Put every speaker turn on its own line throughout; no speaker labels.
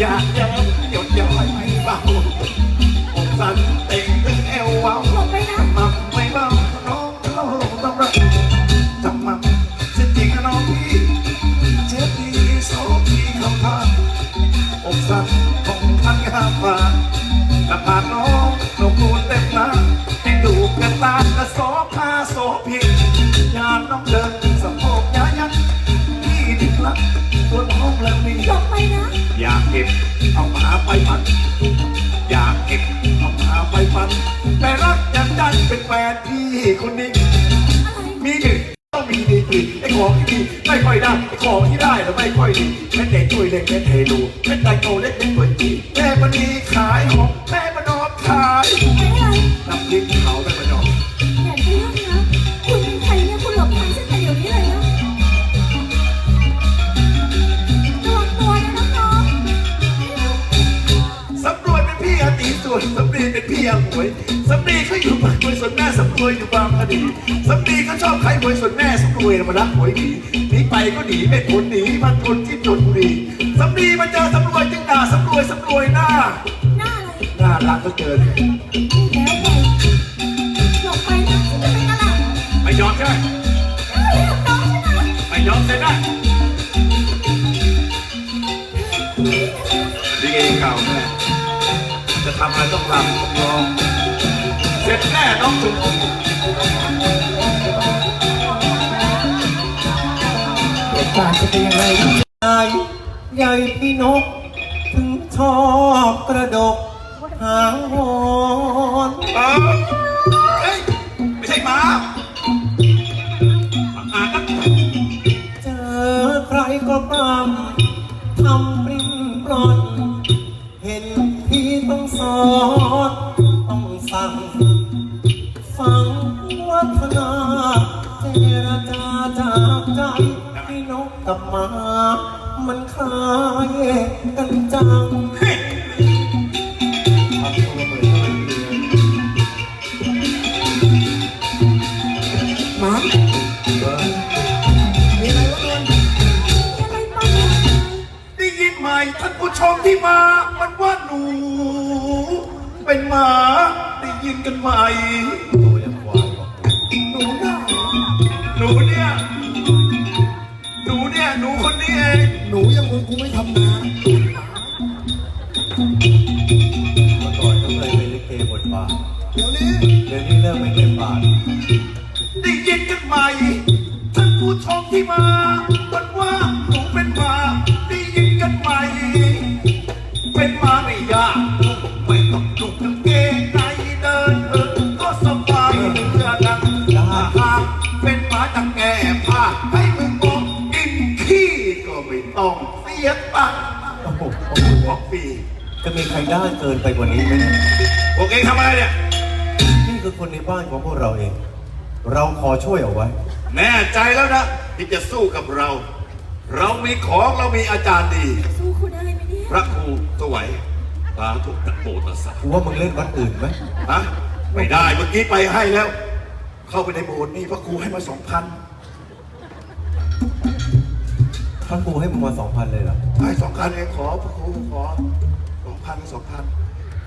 อยากเยอะหยดย้อยไม่เบาอกสั่น คนนี้
อะไร
มีหนึ่งต้องมีดีกรีไอ้ของที่ดีไม่ค่อยได้ไอ้ของที่ได้แล้วไม่ค่อยดีแม่เด็กช่วยเล็กแม่เทลูแม่ไก่โตเล็กเล็กตัวจีแม่มันดีขายหอมแม่มันนอนขาย
ไปอะไร
น้ำพริกเผาแม่มันนอน
อย่าเรื่องนะคุณเป็นใครเนี่ยคุณหลบทางฉันไปเดี๋ยวนี้เลยนะระวังตัวนะน้อง
สำรวยเป็นพี่อาตีส่วนสำรีเป็นพี่อาหวยสำรีเขาอยู่บางหวยส่วนแม่สำรวยอยู่บางค ดีสำรีเขาชอบขายหวยส่วนแม่สำรวยน่ะมารักหวยหนีหนีไปก็หนีไม่พ้นหนีมันทนที่จนบุรีสำรีมาเจอสำรวยจึงด่าสำรวยสำรวยหน้า
ๆหน้าอะไร
น่ารักก็เกิน
แล้วไปหลบไปนะฉันจะเป็นอะไร
ไม่ยอมใช่ไหม
เอ้ยน้องฉันนะ
ไม่ยอมเสร็จได้ดีเองเก่าแม่จะทำอะไรต้องรำต้องร้องเสร็จแน่น้องจุ๋ม
การจะเป็นยังไงใหญ่ใหญ่พี่นก ถึงชอบกระดก หางหอน
เออเฮ้ย ไม่ใช่หมามาอ่านนะ
เจอใครก็ปรำทำปริ้นปลอนเห็นพี่ต้องสอนต้องสั่ง กกับหมา มันคล้ายกันจัง
หมามีอะไรวะนวล
ได้
ยินไหมท่านผู้ชมที่มา มันว่าหนู เป็นหมา ได้ยินกันไหม
ตัวยังควาย
หนูน่ะ นูยัง
มึงกูไม่ทำงาน
เมื่อก่อนก็เคยเป็นลิเกบทบาท
เดี๋ยวนี้
เดี๋ยวนี้เริ่มไม่เป็นบาท
ได้ยินกันไหมท่านผู้ชมที่มา
โอ้โหโอ้โห
บอกฟรี
จะมีใครด้านเกินไปกว่านี้ไหมเนี่ย
โอเคทำอะไรเนี่ย
นี่คือคนในบ้านของพวกเราเอง เราขอช่วยเอาไว้
แน่ใจแล้วนะที่จะสู้กับเรา เรามีของเรามีอาจารย์ดี
สู้คุณได้ไหมเนี่ย
พระครูสวัยสาธุนะโมตัสสะ
กูว่ามึงเล่นวัดอื่นไหม
ฮะไม่ได้เมื่อกี้ไปให้แล้ว เข้าไปในโบสถ์นี่พระครูให้มาสองพัน
ท่านกูให้มึงมาสองพันเลยเหรอ
ให้สองพันเองขอพระครูขอสองพันสองพัน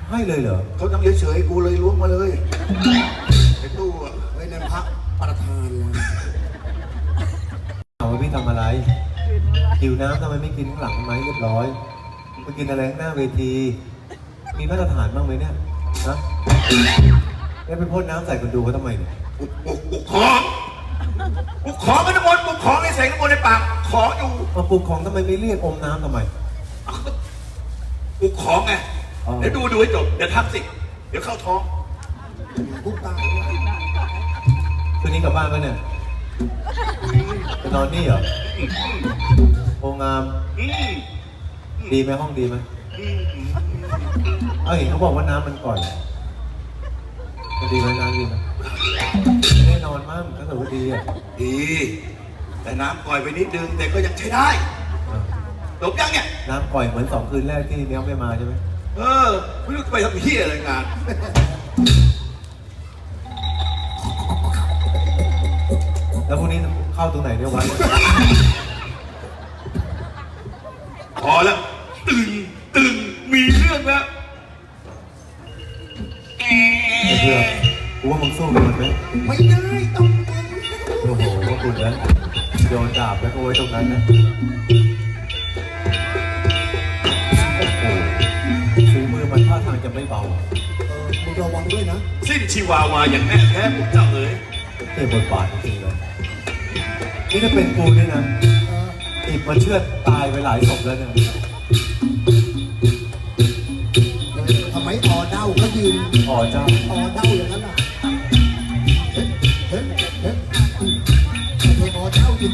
ให้เลยเหรอ
เขานั่งเฉยๆกูเลยล้วงมาเลยไอ้ตู้อะ
ไว้ในพระประธานนะ
เอาไว้พี่ทำอะไรหิวน้ำทำไมไม่กินข้างหลังทำไมเรียบร้อยไปกินอะไรข้างหน้าเวที มีมาตรฐานบ้างไหมเนี่ยนะแล้วไปพ่นน้ำใส่คนดูเขาทำไมเนี่ย
ปุกปุกปุกของปุ กของกันน้ำมนต์ปุกของในใส่น้ำมนต์ในปาก ขออยู่
มาปลูกของทำไมไม่เรียกอมน้ำทำไม
ปุกของไง
อ๋อ
เดี๋ยวดูดูให้จบ เดี๋ยวทักสิ เดี๋ยวเข้าท้อง
กูตาย
คืนนี้กลับบ้านไหมเนี่ยจะนอนนี่เหรอโรงงาม
อืม
ดีไหมห้องดีไหม
อืมอืม
เอาเห็นเขาบอกว่าน้ำมันก่อน มันดีไหมน้ำดีไหมแน่นอนมั่งถ้าเกิดว่าดีอะ
ดี แต่น้ำปล่อยไปนิดนึงแต่ก็ยังใช้ได้
อะ
จบยังเนี่ย
น้ำปล่อยเหมือนสองคืนแรกที่เนี้ยไม่มาใช่ไหม
เออ ไม่รู้จะไปทำเฮียอะไรงาน
แล้วพวกนี้เข้าตรงไหนเนี่ยวัด นั้นนะโอ้โหฝีมือมันท่าทางจะไม่เบา
เออมึงระวังด้วยนะ
สิ้นชีวาวาอย่างแน่แท้พวกเจ้าเอ๋ย
เท่บทบาทจริงๆเลยนี่ถ้าเป็นกูนี่นะ
เออ
อีกมาเชื่อดตายไปหลายศพแล้วเนี่ย
ทำไมออเด้าก็ยืน
อ๋อเจ้า
ออเด้า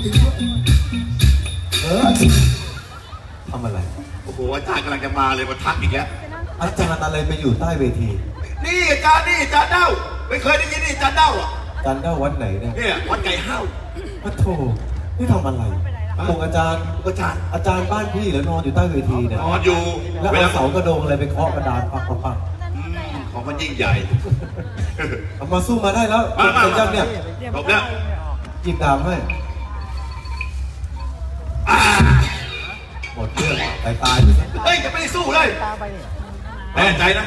จริงๆด้วยเออ
ทำอะไร
โอ้โหอาจารย์กำลังจะมาเลยมาทักอีกแล้ว
อาจารย์อะไรไปอยู่ใต้เวที
นี่อาจารย์นี่อาจารย์เด้าไม่เคยได้ยินนี่อาจารย์เด้าอะ
อาจารย์เด้าวัดไหนเนี่ย
เนี่ยวัดไก่ห้าว
พระโทนี่ทำอะไรพวกอาจารย์
อาจารย์
อาจารย์บ้านพี่เหรือนอนอยู่ใต้เวทีเนี่ย
นอนอยู่
แล้ว
เว
เอา
ลา
เสากระโดงอะไรไปเคาะกระดานปักปักปัก
อืมของมันยิ่งใหญ่
เอามาสู้มาได้แล้ว
มามา
เป็นยังเนี่ย
จบแล้ว
หยิบดาบให้ ดเรื่องตายตายไปซะ
เฮ้ยจะไม่ได้สู้เลยแน่ใจนะ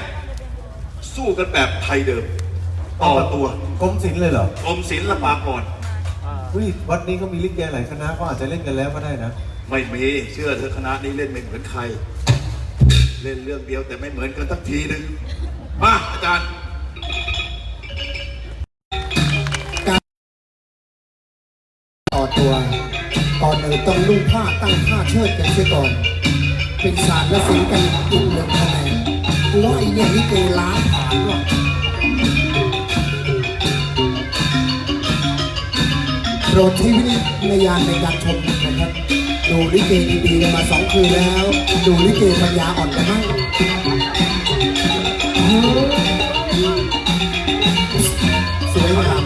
สู้กันแบบไทยเดิม ต่อตัว
กรมศิลป์เลยเหรอก
รมศิลปากร
อุ้ยวัดนี้เขามีลิเกหลายคณะเขาอาจจะเล่นกันแล้วก็ได้นะ
ไม่มีเชื่อเธอะคณะนี้เล่นไม่เหมือนใคร เล่นเรื่องเดียวแต่ไม่เหมือนกันสักทีหนึ่งมาอาจารย์
ต่อตัวก่อนอื่นต้องนุ่งผ้าตั้งผ้าเชิดกันเสียก่อน เป็นศาสตร์และศิลป์กันอีกหนึ่งคะแนนกูว่าไอ้เนี่ยนี่เกล้าผ่านว่ะโปรดใช้วิจารณญาณในการชมนะครับ ดูลิเกดีๆมาสองคืนแล้ว ดูลิเกปัญญาอ่อนกันมั้งสวยงาม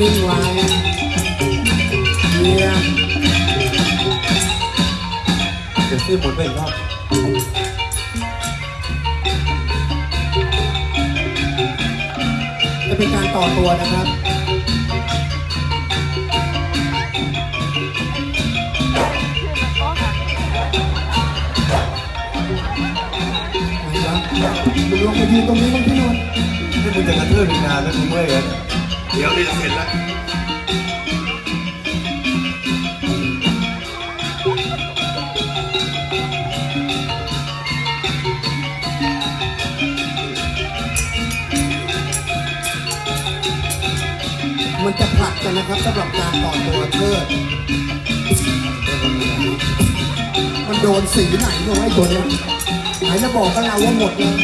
นิ่งไว้
ซื้อหมุนไปอีกรอบ
จะเป็นการต่อตัวนะครับนะครับมึงลองมายืนตรงนี้บ้างพี่นวล
นี่มึงจะกระเทือนอีกนานแล้วมึงเมื่อยแล้ว
เดี๋ยวนี่จะเสร็จแล้ว
จะผลัดกันนะครับสำหรับการต่อตัวเทิดมันโดนสีไหนเนาะไอ้ตัวเนี้ยไหนจะบอกกับเราว่าหมดเลย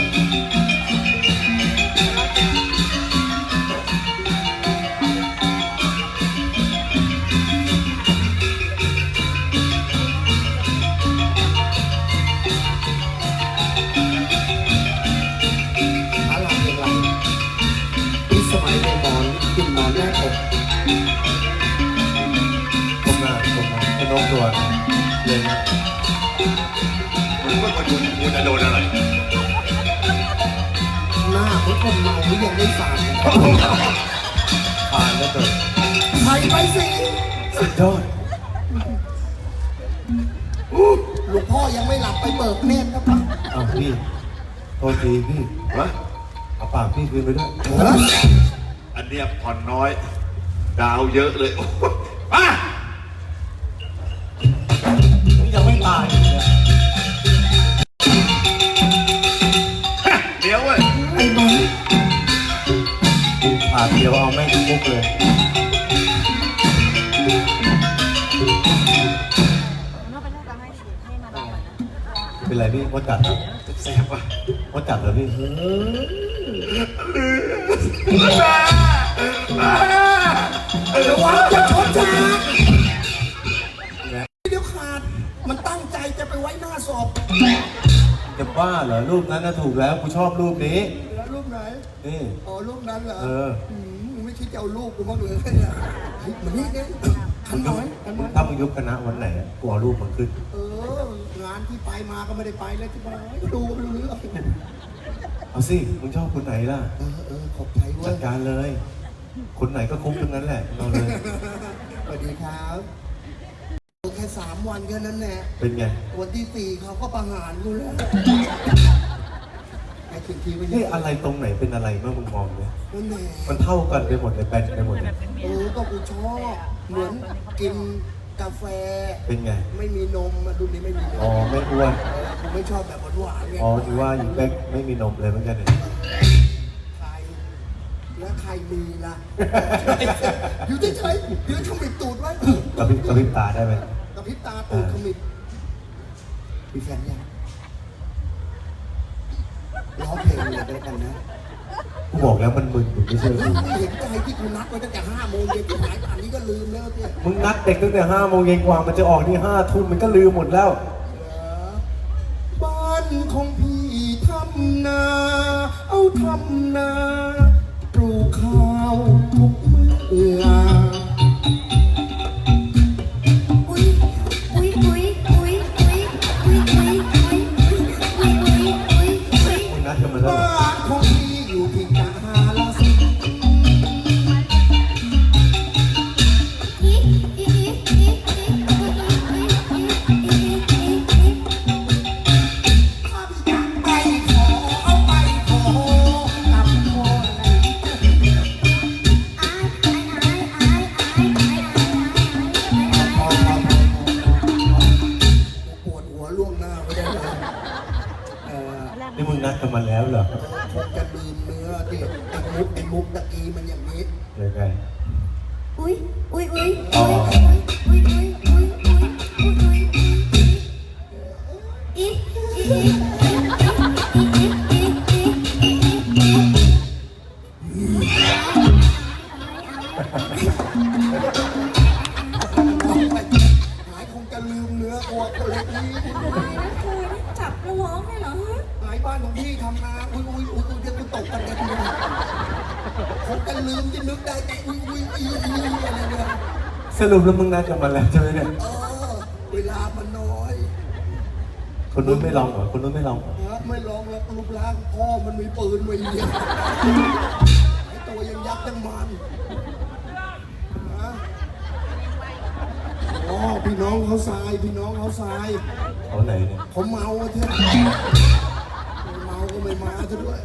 โดนอะไร
หน้าเหมือนคนเมาหรือยังไม่สาดเลย
ผ่านแล้วเกิด
ใครไปสิ
สุดยอด
หลวงพ่อยังไม่หลับไปเบิกเนตรนะครับ
อ้าวพี่โทษทีพี่
วะ
เอาปากพี่คืนไปด้วย
เออ
อันเนี้ยผ่อนน้อย ดาวเยอะเลยโอ้โผ่า
นเดียวเอาแม่งทุกมุกเลยเป็นไรพี่มดกัดเหรอ
แสบว่ะ
มดกัดเหรอพี่
ระวังจะชดจาเดี๋ยวขาด มันตั้งใจจะไปไว้หน้าศพ
จะบ้าเหรอรูปนั้นน่ะถูกแล้วกูชอบรูปนี้
แล้วรูปไหน
นี่
อ๋อรูปนั้นเหรอ
เออ
เอารูปกูบ้างเลยเนี่ยเฮ้ยมันนี่เนี่ยขันน้อยขันน้อย
ถ้ามึงยุบคณะวันไหนอะกูเอารูปมันขึ้น
เอองานที่ไปมาก็ไม่ได้ไปเลยที่ไปดูก็ไม่รู้เรื่อง
เอาสิ มึงชอบคนไหนล่ะ
เออเออขอบใจเว้
จั
ย
ดการเลย คนไหนก็คุ้มทั้งนั้นแหละเอาเลย
สวัสดีครับแค่สามวันแค่นั้นแหละ
เป็นไง
วันที่สี่เขาก็ประหารกูแล้ว ไอ้สิ่งที่ไม่
เฮ้ย
ใช่
อะไรตรงไหนเป็นอะไรเมื่อมึงมองเนี่ย
นั่นแหละ
มันเท่ากันไปหมดเลยแบนไปหมดเลย
เออก็กูชอบเหมือนกินกาแฟ
เป็นไง
ไม่มีนมมาดูนี่ไม่มีน
อ๋อ
ม
ไม่อ้วน
กูไม่ชอบแบบหวานๆไง
อ๋อถือว่าอยู่เป๊กไม่มีนมเลยเหมือนกันเนี่ย
ขาแล้วใครมีล่ะอยู่เฉยๆเดี๋ยวขมิบตูดไว้
กระพริบกระพริบตาได้ไหม
กระพริบตาตูดขมิบมีแฟนยังร้ องเพลงเลยก็แล้วกันนะ
กูบอกแล้วมันมึนอยู่ไม่เชื่อ
เฮ้
กู
ยไม่เห็นใจที่กูนัดไว้ตั้งแต่ห้าโมงเย็นที่หายป่านนี้ก็ลืมแล้วเนี่ย
มึงนัดเด็กตั้งแต่ห้าโมงเย็นกว่ามันจะออกที่ห้าทุ่มมันก็ลืมหมดแล้ว
บ้านของพี่ทำนา เอาทำนา ปลูกข้าวทุกเมื่
ออุ้
หายคงจะลืมเนื้อตัวคนเล็กนี้
จับแล้วร้องได้เหรอฮะ
หายบ้านของพี่ทำนาอุ้ยอุ้ยอุ้ยอุ้ยเดี๋ยวกูตกกันเลยทีเดียวคงจะลืมที่นึกได้แต่อุ้ยอุ้ยอุ้ยอุ้ยอะไรเนี่ย
สรุปแล้วมึงนัดกันมาแล้วใช่ไหมเนี่ย
เออเวลามันน้อย
คนนู้นไม่ลองเหรอคนนู้นไม่ลองเหรอ
นะไม่ลองแล้วรูปร่างพ่อมันมีปืนไว้เดียวไอ้ตัวยังยักษ์ยังมันนะอ๋อพี่น้องเขาทรายพี่น้องเขาทราย
เขาไหนเนี่ย
ผมเมาอะเถอะไม่เมาก็ไม่มาซะด้วย